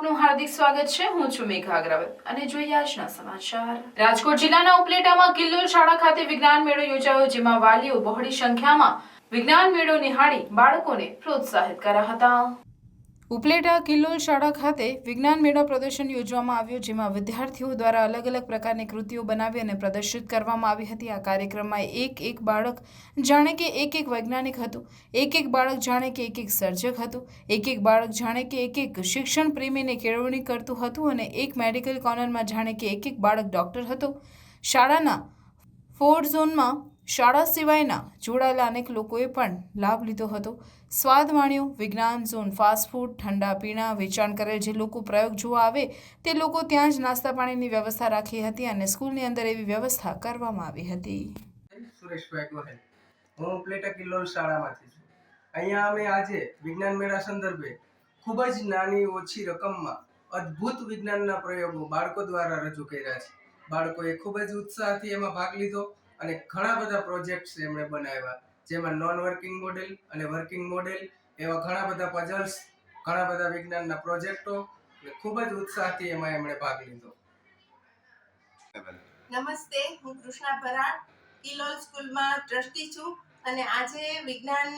આપનું હાર્દિક સ્વાગત છે. હું છું મેઘા અગ્રવાલ અને જોઈએ આજના સમાચાર. રાજકોટ જિલ્લાના ઉપલેટામાં કિલ્લોલ શાળા ખાતે વિજ્ઞાન મેળો યોજાયો, જેમાં વાલીઓ બહોળી સંખ્યામાં વિજ્ઞાન મેળો નિહાળી બાળકોને પ્રોત્સાહિત કર્યા હતા. ઉપલેટા કિલ્લોલ શાળા ખાતે વિજ્ઞાન મેળા પ્રદર્શન યોજવામાં આવ્યું, જેમાં વિદ્યાર્થીઓ દ્વારા અલગ અલગ પ્રકારની કૃતિઓ બનાવી અને પ્રદર્શિત કરવામાં આવી હતી. આ કાર્યક્રમમાં એક એક બાળક જાણે કે એક એક વૈજ્ઞાનિક હતું, એક એક બાળક જાણે કે એક એક સર્જક હતું, એક એક બાળક જાણે કે એક એક શિક્ષણ પ્રેમીને કેળવણી કરતું હતું અને એક મેડિકલ કોર્નરમાં જાણે કે એક એક બાળક ડૉક્ટર હતો. શાળાના ફોર ઝોનમાં શાળા સિવાયના જોડાયેલા અનેક લોકોએ પણ લાભ લીધો હતો. સ્વાદ માણ્યો, વિજ્ઞાન ઝોન ફાસ્ટફૂડ ઠંડા પીણા, વેચાણ કરેલ જે લોકો પ્રયોગ જોવા આવે તે લોકો ત્યાં જ નાસ્તા પાણીની વ્યવસ્થા રાખી હતી અને સ્કૂલની અંદર એવી વ્યવસ્થા કરવામાં આવી હતી. સુરેશભાઈ ગોહેલ હું પ્લેટા કિલ્લોલ શાળામાંથી છું. અહીંયા અમે આજે વિજ્ઞાન મેળા સંદર્ભે ખૂબ જ નાની ઓછી રકમમાં અદ્ભુત વિજ્ઞાનના પ્રયોગો બાળકો દ્વારા રજૂ કર્યા છે. બાળકોએ ખૂબ જ ઉત્સાહથી એમાં ભાગ લીધો. અને ઘણા બધા પ્રોજેક્ટ્સ એમણે બનાવ્યા. જેમાં નોન વર્કિંગ મોડેલ અને વર્કિંગ મોડેલ એવા ઘણા બધા પઝલ્સ ઘણા બધા વિજ્ઞાનના પ્રોજેક્ટો અને ખૂબ જ ઉત્સાહથી એમાં એમણે ભાગ લીધો. નમસ્તે, હું કૃષ્ણા ભરાણ કિલોલ સ્કૂલમાં ટ્રસ્ટી છું અને આજે વિજ્ઞાન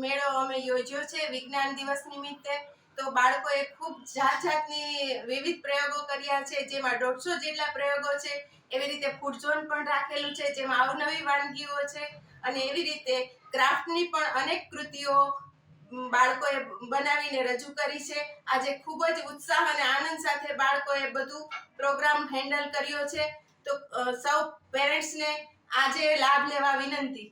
મેળો અમે યોજ્યો છે. વિજ્ઞાન દિવસ નિમિત્તે તો બાળકોએ ખૂબ જાત જાતની વિવિધ પ્રયોગો કર્યા છે, જેમાં દોઢસો જેટલા પ્રયોગો છે, એવી રીતે ફૂડ ઝોન પણ રાખેલું છે, જેમાં અવનવી વાનગીઓ છે, અને એવી રીતે ક્રાફ્ટની પણ અનેક કૃતિઓ બાળકોએ બનાવીને રજૂ કરી છે. આજે ખૂબ જ ઉત્સાહ અને આનંદ સાથે બાળકોએ બધું પ્રોગ્રામ હેન્ડલ કર્યો છે. તો સૌ પેરેન્ટ્સને આજે લાભ લેવા વિનંતી.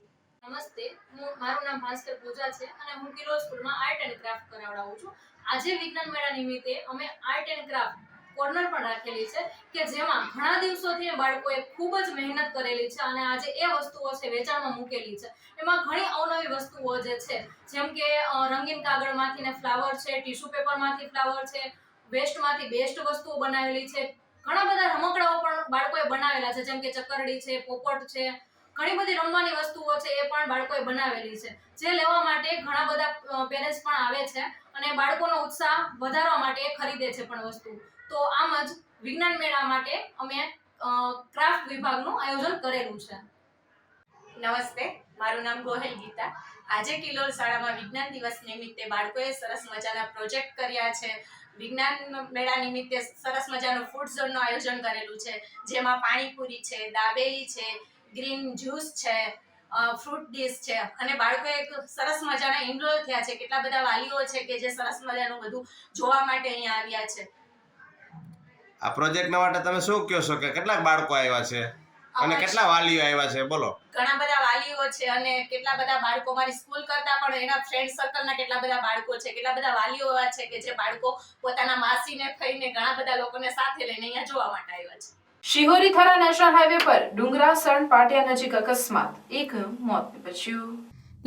નમસ્તે. હું મારું નામ ભાસ્કર પૂજા છે અને હું કિલો સ્કૂલમાં આર્ટ એન્ડ ક્રાફ્ટ કરાવડાવું છું. આજે વિજ્ઞાન મેળા નિમિત્તે અમે આર્ટ એન્ડ ક્રાફ્ટ કોર્નર પણ રાખેલી છે કે જેમાં ઘણા દિવસોથી બાળકોએ ખૂબ જ મહેનત કરેલી છે અને આજે એ વસ્તુઓ છે વેચાણમાં મૂકેલી છે. એમાં ઘણી અવનવી વસ્તુઓ જે છે, જેમ કે રંગીન કાગળમાંથી ને ફ્લાવર છે, ટીશ્યુ પેપરમાંથી ફ્લાવર છે, વેસ્ટમાંથી બેસ્ટ વસ્તુઓ બનાવેલી છે. ઘણા બધા રમકડાઓ પણ બાળકોએ બનાવેલા છે, જેમ કે ચકરડી છે, પોપટ છે ઘણી બધી રમવાની વસ્તુઓ છે એ પણ બાળકોએ બનાવેલી છે. જે લેવા માટે ઘણા બધા પેરેન્ટ્સ પણ આવે છે અને બાળકોનો ઉત્સાહ વધારવા માટે ખરીદે છે પણ વસ્તુ. તો આમ જ વિજ્ઞાન મેળા માટે અમે ક્રાફ્ટ વિભાગનું આયોજન કરેલું છે. નમસ્તે, મારું નામ ગોહેલ ગીતા. આજે કિલોલ શાળામાં વિજ્ઞાન દિવસ નિમિત્તે બાળકોએ સરસ મજાના પ્રોજેક્ટ કર્યા છે. વિજ્ઞાન મેળા નિમિત્તે સરસ મજાનું ફૂડ ઝોનનું આયોજન કરેલું છે. જેમાં પાણીપુરી છે, દાબેલી છે ગ્રીન જ્યુસ છે ફ્રૂટ ડીશ છે અને બાળકો એક સરસ મજાના ઇનરોલ થયા છે. કેટલા બધા વાલીઓ છે કે જે સરસ મજાનું બધું જોવા માટે અહીંયા આવ્યા છે. આ પ્રોજેક્ટના માટે તમે શું કહો છો કે કેટલા બાળકો આવ્યા છે અને કેટલા વાલીઓ આવ્યા છે? બોલો. ઘણા બધા વાલીઓ છે અને કેટલા બધા બાળકો મારી સ્કૂલ કરતા પણ એના ફ્રેન્ડ સર્કલના કેટલા બધા બાળકો છે કેટલા બધા વાલીઓ એવા છે કે જે બાળકો પોતાના માસીને થઈને ઘણા બધા લોકોને સાથે લઈને અહીંયા જોવા માટે આવ્યા છે. શિહોરી થરા નેશનલ હાઈવે પર ડુંગરાસણ પાટિયા નજીક અકસ્માત. એક મોત નિપજ્યું.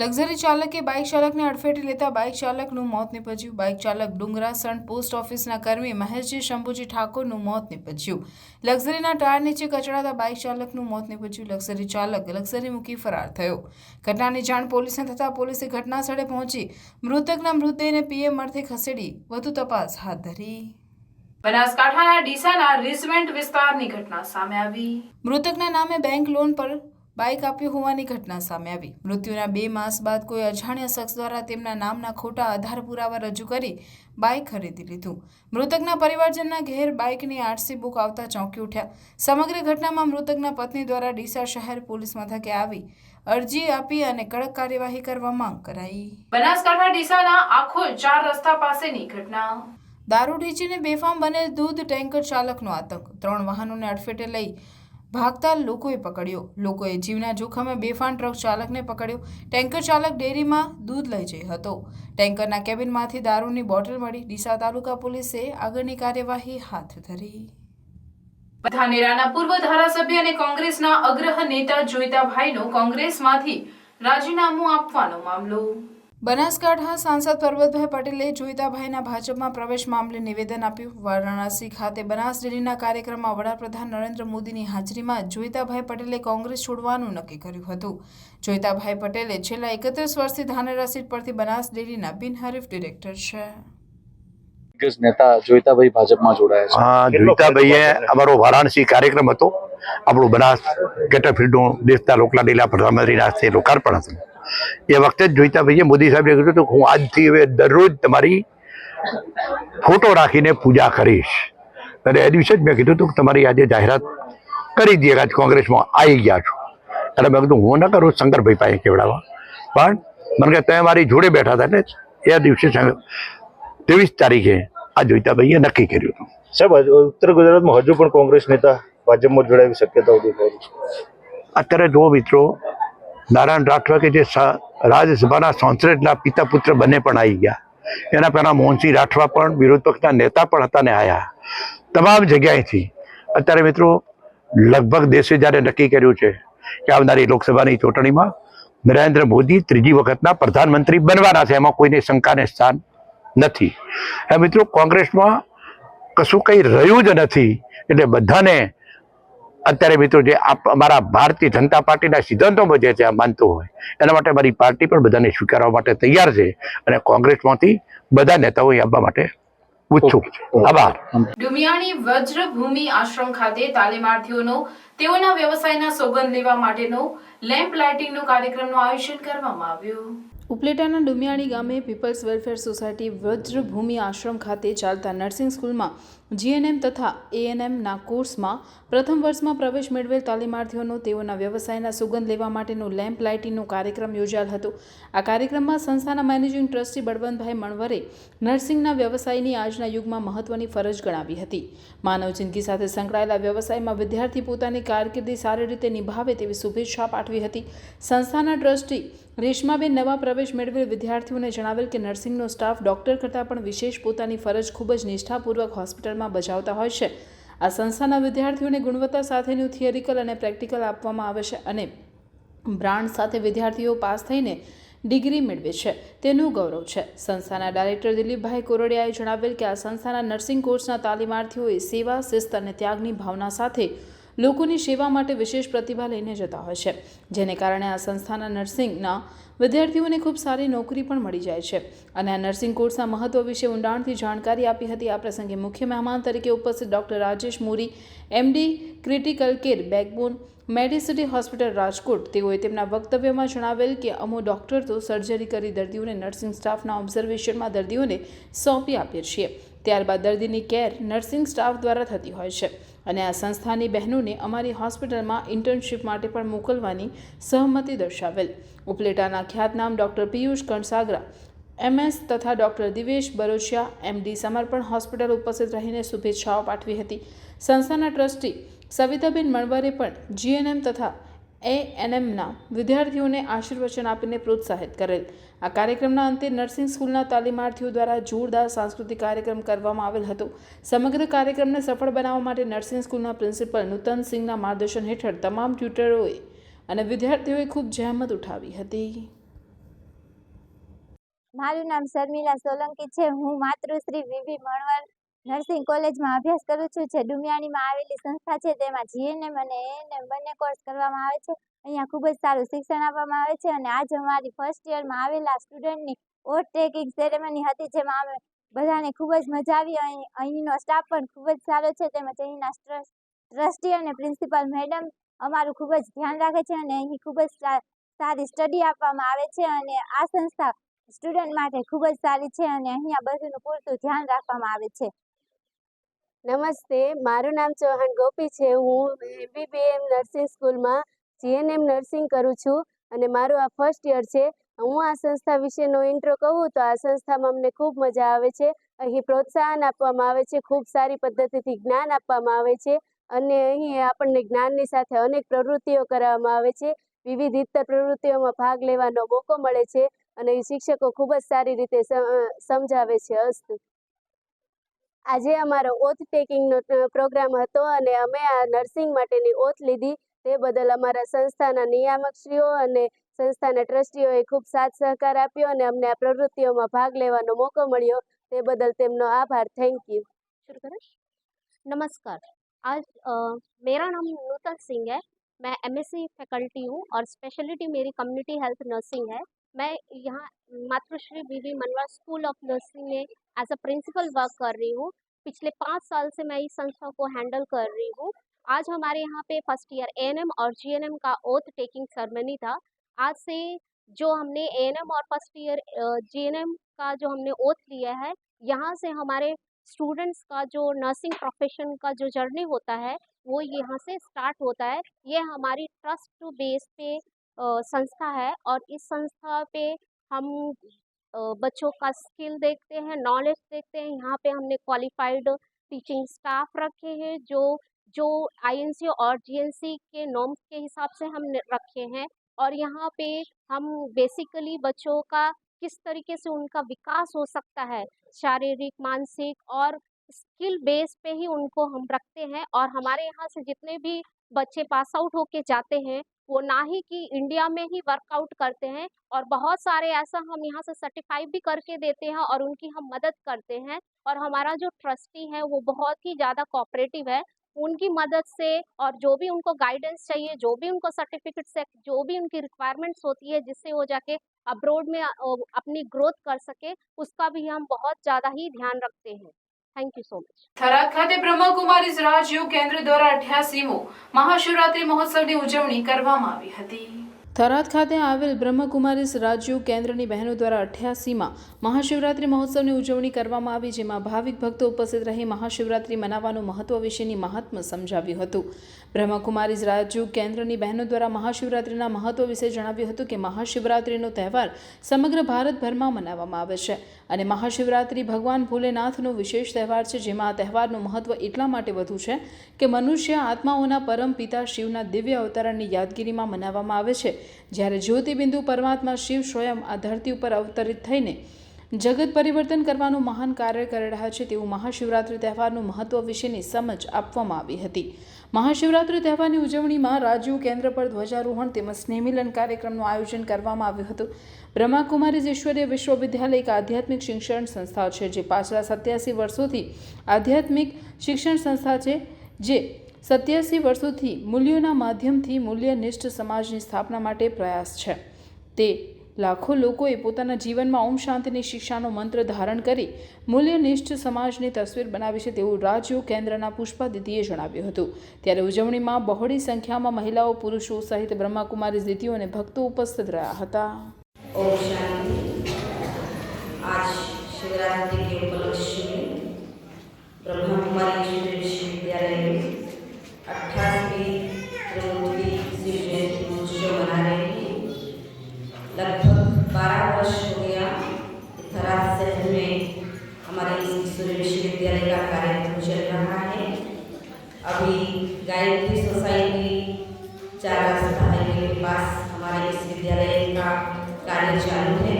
લક્ઝરી ચાલકે બાઇક ચાલકને અડફેટે લેતા બાઇક ચાલકનું મોત નીપજ્યું. બાઇક ચાલક ડુંગરાસણ પોસ્ટ ઓફિસના કર્મી મહેશજી શંભુજી ઠાકોરનું મોત નીપજ્યું. લક્ઝરીના ટાયર નીચે કચડાતા બાઇક ચાલકનું મોત નીપજ્યું. લક્ઝરી ચાલક લક્ઝરી મૂકી ફરાર થયો. ઘટનાની જાણ પોલીસને થતાં પોલીસે ઘટના સ્થળે પહોંચી મૃતકના મૃતદેહને પીએમ અર્થે ખસેડી વધુ તપાસ હાથ ધરી. બનાસકાંઠાના ડીસાના રિઝવેન્ટ વિસ્તારની ઘટના સામે આવી. મૃતકના નામે બેંક લોન પર બાઇક આપ્યું હોવાની ઘટના સામે આવી. મૃત્યુના બે માસ બાદ કોઈ અજાણ્યા શખ્સ દ્વારા તેમના નામના ખોટા આધાર પુરાવા રજૂ કરી બાઇક ખરીદી લીધું. મૃતકના પરિવારજનના ઘેર બાઇકની આરસી બુક આવતા ચોંકી ઉઠ્યા. સમગ્ર ઘટનામાં મૃતકના પત્ની દ્વારા ડીસા શહેર પોલીસ મથકે આવી અરજી આપી અને કડક કાર્યવાહી કરવા માંગ કરાઈ. બનાસકાંઠા ડીસાના આખો ચાર રસ્તા પાસેની ઘટના. દારૂ ઢીંચીને બેફામ બનેલ દૂધ ટેન્કર ચાલકનો આતંક. ત્રણ વાહનોને અડફેટે લઈ ભાગતા લોકોએ પકડ્યો. લોકોએ જીવના જોખમે બેફામ ટ્રક ચાલકને પકડ્યો. ટેન્કર ચાલક ડેરીમાં દૂધ લઈ જઈ હતો. ટેન્કરના કેબિનમાંથી દારૂની બોટલ મળી. ડીસા તાલુકા પોલીસે આગળની કાર્યવાહી હાથ ધરી. ધાનેરાના પૂર્વ ધારાસભ્ય અને કોંગ્રેસના અગ્રહ નેતા જોઈતાભાઈનો કોંગ્રેસમાંથી રાજીનામું આપવાનો મામલો. બનાસકાંઠા સાંસદ પરબતભાઈ પટેલે જોઈતાભાઈના ભાજપમાં પ્રવેશ મામલે નિવેદન આપ્યું. વારાણસી ખાતે બનાસ ડેરીના કાર્યક્રમમાં વડાપ્રધાન નરેન્દ્ર મોદીની હાજરીમાં જોઈતાભાઈ પટેલે કોંગ્રેસ છોડવાનું નક્કી કર્યું હતું. જોઈતાભાઈ પટેલે છેલ્લા એકત્રીસ વર્ષથી ધાનેરા સીટ પરથી બનાસ ડેરીના બિનહરીફ ડિરેક્ટર છે. દિગ્ગજ નેતા જોઈતાભાઈ ભાજપમાં જોડાયા છે. હા જોઈતાભાઈએ અમારો વારાણસી કાર્યક્રમ હતો. આપણું બનાસ કેટરફિલ્ડનું દેશના લોકલાડીલા પ્રધાનમંત્રીના હસ્તે લોકાર્પણ હતું. એ વખતે જ જોઈતાભાઈએ મોદી સાહેબને કીધું હતું કે હું આજથી હવે દરરોજ તમારી ફોટો રાખીને પૂજા કરીશ. અને એ દિવસે જ મેં કીધું હતું કે તમારી આજે જાહેરાત કરી દઈએ કે આજ કોંગ્રેસમાં આવી ગયા છો. એટલે મેં કીધું હું ન કરું શંકરભાઈ પાસે કેવડાવવા. પણ મને કે તમે મારી જોડે બેઠા હતા ને એ દિવસે ત્રેવીસ તારીખે આ જોઈતાભાઈએ નક્કી કર્યું હતું. સાહેબ ઉત્તર ગુજરાતમાં હજુ પણ કોંગ્રેસ નેતા ભાજપમાં જોડાવી શક્યતા ઊભી છે. અત્યારે જુઓ મિત્રો નારાયણ રાઠવા કે જે રાજ્યસભાના સાંસદના પિતા પુત્ર બંને પણ આવી ગયા. એના પહેલા મોહનસિંહ રાઠવા પણ વિરોધ પક્ષના નેતા પણ હતા ને આવ્યા તમામ જગ્યાએથી અત્યારે મિત્રો લગભગ દેશે જ્યારે નક્કી કર્યું છે કે આવનારી લોકસભાની ચૂંટણીમાં નરેન્દ્ર મોદી ત્રીજી વખતના પ્રધાનમંત્રી બનવાના છે એમાં કોઈને શંકાને સ્થાન નથી. હવે મિત્રો કોંગ્રેસમાં કશું કંઈ રહ્યું જ નથી. એટલે બધાને અત્યારે મિત્રો જે આપ અમારા ભારતીય જનતા પાર્ટીના સિદ્ધાંતોમાં જે છે આ માનતો હોય એના માટે મારી પાર્ટી પણ બધાને સ્વીકારવા માટે તૈયાર છે અને કોંગ્રેસમાંથી બધા નેતાઓ અહીં આવવા માટે ઉત્સુક છે. આભાર. ડુમિયાણી વજ્રભૂમિ આશ્રમ ખાતે તાલીમાર્થીઓનો તેઓના વ્યવસાયના સોગંદ લેવા માટેનો લેમ્પ લાઇટિંગનો કાર્યક્રમનું આયોજન કરવામાં આવ્યું. ઉપલેટાના ડુમિયાણી ગામે peoples welfare society Vajrabhoomi Ashram ખાતે ચાલતા નર્સિંગ સ્કૂલમાં જીએનએમ તથા એએનએમના કોર્સમાં પ્રથમ વર્ષમાં પ્રવેશ મેળવેલ તાલીમાર્થીઓનો તેઓના વ્યવસાયના સુગંધ લેવા માટેનો લેમ્પ લાઇટિંગનો કાર્યક્રમ યોજાયેલ હતો. આ કાર્યક્રમમાં સંસ્થાના મેનેજિંગ ટ્રસ્ટી બળવંતભાઈ મણવરે નર્સિંગના વ્યવસાયની આજના યુગમાં મહત્વની ફરજ ગણાવી હતી. માનવ જિંદગી સાથે સંકળાયેલા વ્યવસાયમાં વિદ્યાર્થી પોતાની કારકિર્દી સારી રીતે નિભાવે તેવી શુભેચ્છા પાઠવી હતી. સંસ્થાના ટ્રસ્ટી રેશમાબેન નવા પ્રવેશ મેળવેલ વિદ્યાર્થીઓને જણાવેલ કે નર્સિંગનો સ્ટાફ ડૉક્ટર કરતાં પણ વિશેષ પોતાની ફરજ ખૂબ જ નિષ્ઠાપૂર્વક હોસ્પિટલમાં બજાવતા હોય છે. આ સંસ્થાના વિદ્યાર્થીઓને ગુણવત્તા સાથેનું થિયરિકલ અને પ્રેક્ટિકલ આપવામાં આવે છે અને બ્રાન્ડ સાથે વિદ્યાર્થીઓ પાસ થઈને ડિગ્રી મેળવે છે. તેનું ગૌરવ છે. સંસ્થાના ડાયરેક્ટર દિલીપભાઈ કોરડિયાએ જણાવેલ કે આ સંસ્થાના નર્સિંગ કોર્સના તાલીમાર્થીઓએ સેવા, શિસ્ત અને ત્યાગની ભાવના સાથે લોકોની સેવા માટે વિશેષ પ્રતિભા લઈને જતા હોય છે, જેને કારણે આ સંસ્થાના નર્સિંગના વિદ્યાર્થીઓને ખૂબ સારી નોકરી પણ મળી જાય છે. અને આ નર્સિંગ કોર્સના મહત્વ વિશે ઊંડાણથી જાણકારી આપી હતી આ પ્રસંગે મુખ્ય મહેમાન તરીકે ઉપસ્થિત doctor Rajesh Mori MD critical care backbone, Medicity hospital Rajkot. તેઓએ તેમના વક્તવ્યમાં જણાવેલ કે અમો ડૉક્ટર તો સર્જરી કરી દર્દીઓને નર્સિંગ સ્ટાફના ઓબ્ઝર્વેશનમાં દર્દીઓને સોંપી આપીએ છીએ. ત્યારબાદ દર્દીની કેર નર્સિંગ સ્ટાફ દ્વારા થતી હોય છે. અને આ સંસ્થાની બહેનોને અમારી હોસ્પિટલમાં ઇન્ટર્નશીપ માટે પણ મોકલવાની સહમતિ દર્શાવેલ. ઉપલેટાના ખ્યાતનામ ડૉક્ટર પિયુષ કણસાગરા, એમએસ તથા doctor Divesh Barochiya MD Samarpan hospital ઉપસ્થિત રહીને શુભેચ્છાઓ પાઠવી હતી. સંસ્થાના ટ્રસ્ટી સવિતાબેન મણવરે પણ જીએનએમ તથા એએનએમના વિદ્યાર્થીઓને આશીર્વચન આપીને પ્રોત્સાહિત કરેલ. આ કાર્યક્રમના અંતે નર્સિંગ સ્કૂલના તાલીમાર્થીઓ દ્વારા જોરદાર સાંસ્કૃતિક કાર્યક્રમ કરવામાં આવેલ હતો. સમગ્ર કાર્યક્રમને સફળ બનાવવા માટે નર્સિંગ સ્કૂલના પ્રિન્સિપલ નૂતન સિંહના માર્ગદર્શન હેઠળ તમામ ટ્યુટરોએ અને વિદ્યાર્થીઓએ ખૂબ જહેમત ઉઠાવી હતી. મારું નામ શર્મિલા સોલંકી છે. હું માતૃશ્રી વીવી મણવર નર્સિંગ કોલેજમાં અભ્યાસ કરું છું જે ડુમિયાણીમાં આવેલી સંસ્થા છે. તેમાં જીએનએમ અને એએનએમ બંને કોર્સ કરવામાં આવે છે. અહીંયા ખૂબ જ સારું શિક્ષણ આપવામાં આવે છે અને આજ અમારી ફર્સ્ટ યરમાં આવેલા સ્ટુડન્ટની ઓટ ટેકિંગ સેરેમની હતી, જેમાં અમે બધાને ખૂબ જ મજા આવી. અહીં, અહીંનો સ્ટાફ પણ ખૂબ જ સારો છે. તેમજ અહીંના ટ્રસ્ટી અને પ્રિન્સિપાલ મેડમ અમારું ખૂબ જ ધ્યાન રાખે છે અને અહીં ખૂબ જ સારી સ્ટડી આપવામાં આવે છે અને આ સંસ્થા સ્ટુડન્ટ માટે ખૂબ જ સારી છે અને અહીંયા બધુંનું પૂરતું ધ્યાન રાખવામાં આવે છે. નમસ્તે, મારું નામ ચૌહાણ ગોપી છે. હું M B B M nursing સ્કૂલમાં જીએનએમ નર્સિંગ કરું છું અને મારું આ ફર્સ્ટ યર છે. હું આ સંસ્થા વિશેનો ઇન્ટ્રો કહું તો આ સંસ્થામાં અમને ખૂબ મજા આવે છે. અહીં પ્રોત્સાહન આપવામાં આવે છે, ખૂબ સારી પદ્ધતિથી જ્ઞાન આપવામાં આવે છે અને અહીં આપણને જ્ઞાનની સાથે અનેક પ્રવૃત્તિઓ કરાવવામાં આવે છે. વિવિધ ઇતર પ્રવૃત્તિઓમાં ભાગ લેવાનો મોકો મળે છે અને શિક્ષકો ખૂબ જ સારી રીતે સમજાવે છે અસ્તુ આજે અમારો ઓથ ટેકિંગનો પ્રોગ્રામ હતો અને અમે આ નર્સિંગ માટેની ઓથ લીધી તે બદલ અમારા સંસ્થાના નિયામકશ્રીઓ અને સંસ્થાના ટ્રસ્ટીઓએ ખૂબ સાથ સહકાર આપ્યો અને અમને આ પ્રવૃત્તિઓમાં ભાગ લેવાનો મોકો મળ્યો તે બદલ તેમનો આભાર થેન્ક યુ शुरू करें नमस्कार आज अ, मेरा नाम नूतन सिंह है मैं एमएससी फैकल्टी हूँ और स्पेशलिटी मेरी कम्युनिटी हेल्थ नर्सिंग है मैं यहाँ Matrushri B V Manva school of nursing में एज अ प्रिंसिपल वर्क कर रही हूँ। पिछले पाँच साल से मैं इस संस्था को हैंडल कर रही हूँ। आज हमारे यहाँ पे फ़र्स्ट ईयर एएनएम और जीएनएम का ओथ टेकिंग सेरेमनी था। आज से जो हमने एएनएम और फ़र्स्ट ईयर जीएनएम का जो हमने ओथ लिया है, यहाँ से हमारे स्टूडेंट्स का जो नर्सिंग प्रोफेशन का जो जर्नी होता है, वो यहाँ से स्टार्ट होता है। ये हमारी ट्रस्ट टू बेस पे संस्था है और इस संस्था पे हम बच्चों का स्किल देखते हैं, नॉलेज देखते हैं। यहाँ पे हमने क्वालिफाइड टीचिंग स्टाफ रखे हैं जो जो आईएनसी और जीएनसी के नॉर्म्स के हिसाब से हम रखे हैं और यहाँ पे हम बेसिकली बच्चों का किस तरीके से उनका विकास हो सकता है, शारीरिक, मानसिक और स्किल बेस पे ही उनको हम रखते हैं और हमारे यहाँ से जितने भी बच्चे पास आउट होके जाते हैं वो ना ही कि इंडिया में ही वर्कआउट करते हैं और बहुत सारे ऐसा हम यहाँ से सर्टिफाई भी करके देते हैं और उनकी हम मदद करते हैं और हमारा जो ट्रस्टी है वो बहुत ही ज़्यादा कॉपरेटिव है। उनकी मदद से और जो भी उनको गाइडेंस चाहिए, जो भी उनको सर्टिफिकेट से जो भी उनकी रिक्वायरमेंट्स होती है जिससे वो जाके अब्रोड में अपनी ग्रोथ कर सके, उसका भी हम बहुत ज़्यादा ही ध्यान रखते हैं। Thank you so much Tharad ખાતે બ્રહ્માકુમારીઝ રાજયોગ કેન્દ્ર દ્વારા અઠ્યાસીમો મહાશિવરાત્રી મહોત્સવની ઉજવણી કરવામાં આવી હતી. થરાદ ખાતે આવેલ બ્રહ્મકુમારીઝ રાજયોગ કેન્દ્રની બહેનો દ્વારા અઠ્યાસીમાં મહાશિવરાત્રી મહોત્સવની ઉજવણી કરવામાં આવી, જેમાં ભાવિક ભક્તો ઉપસ્થિત રહી મહાશિવરાત્રી મનાવવાનું મહત્વ વિશેની મહાત્મ સમજાવ્યું હતું. બ્રહ્મકુમારીઝ રાજયોગ કેન્દ્રની બહેનો દ્વારા મહાશિવરાત્રિના મહત્વ વિશે જણાવ્યું હતું કે મહાશિવરાત્રિનો તહેવાર સમગ્ર ભારતભરમાં મનાવવામાં આવે છે અને મહાશિવરાત્રિ ભગવાન ભોલેનાથનો વિશેષ તહેવાર છે, જેમાં આ તહેવારનું મહત્વ એટલા માટે વધુ છે કે મનુષ્ય આત્માઓના પરમ પિતા શિવના દિવ્ય અવતરણની યાદગીરીમાં મનાવવામાં આવે છે જ્યારે જ્યોતિબિંદુ પરમાત્મા શિવ સ્વયં આ ધરતી ઉપર અવતરિત થઈને જગત પરિવર્તન કરવાનું મહાન કાર્ય કરી રહ્યા છે, તેવું મહાશિવરાત્રિ તહેવારનું મહત્વ વિશેની સમજ આપવામાં આવી હતી. મહાશિવરાત્રિ તહેવારની ઉજવણીમાં રાજ્યો, કેન્દ્ર પર ધ્વજારોહણ તેમજ સ્નેહમિલન કાર્યક્રમનું આયોજન કરવામાં આવ્યું હતું. બ્રહ્માકુમારીઝ ઈશ્વરીય વિશ્વવિદ્યાલય એક આધ્યાત્મિક શિક્ષણ સંસ્થા છે, જે પાછલા સત્યાસી વર્ષોથી આધ્યાત્મિક શિક્ષણ સંસ્થા છે, જે સત્યાસી વર્ષોથી મૂલ્યોના માધ્યમથી મૂલ્યનિષ્ઠ સમાજની સ્થાપના માટે પ્રયાસ છે. તે લાખો લોકોએ પોતાના જીવનમાં ઓમ શાંતિની શિક્ષાનો મંત્ર ધારણ કરી મૂલ્યનિષ્ઠ સમાજની તસવીર બનાવી છે તેવું રાજ્યો કેન્દ્રના પુષ્પા દીદીએ જણાવ્યું હતું. ત્યારે ઉજવણીમાં બહોળી સંખ્યામાં મહિલાઓ, પુરુષો સહિત બ્રહ્માકુમારી દીદીઓ અને ભક્તો ઉપસ્થિત રહ્યા હતા. આજ શિવરાત્રિ કે ઉપલક્ષ્ય બ્રહ્માકુમારી सोसाइटी चार हाईवे के पास हमारे इस विद्यालय का कार्य चालू है।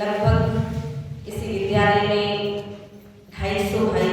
लगभग इसी विद्यालय में ढाई सौ भाई